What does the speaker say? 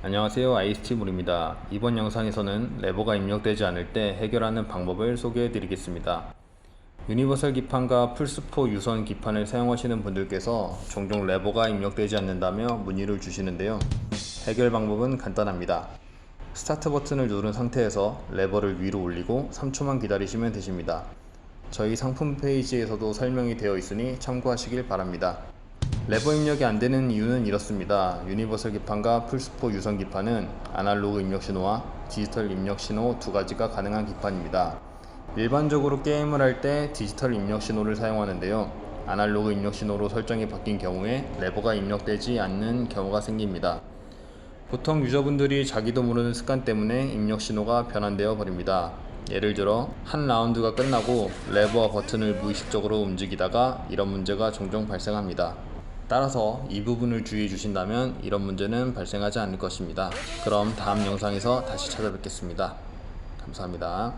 안녕하세요 아이스티물입니다. 이번 영상에서는 레버가 입력되지 않을 때 해결하는 방법을 소개해 드리겠습니다. 유니버설 기판과 플스4 유선 기판을 사용하시는 분들께서 종종 레버가 입력되지 않는다며 문의를 주시는데요. 해결 방법은 간단합니다. 스타트 버튼을 누른 상태에서 레버를 위로 올리고 3초만 기다리시면 되십니다. 저희 상품 페이지에서도 설명이 되어 있으니 참고하시길 바랍니다. 레버 입력이 안 되는 이유는 이렇습니다. 유니버설 기판과 플스4 유선 기판은 아날로그 입력 신호와 디지털 입력 신호 두 가지가 가능한 기판입니다. 일반적으로 게임을 할 때 디지털 입력 신호를 사용하는데요. 아날로그 입력 신호로 설정이 바뀐 경우에 레버가 입력되지 않는 경우가 생깁니다. 보통 유저분들이 자기도 모르는 습관 때문에 입력 신호가 변환되어 버립니다. 예를 들어 한 라운드가 끝나고 레버와 버튼을 무의식적으로 움직이다가 이런 문제가 종종 발생합니다. 따라서 이 부분을 주의해 주신다면 이런 문제는 발생하지 않을 것입니다. 그럼 다음 영상에서 다시 찾아뵙겠습니다. 감사합니다.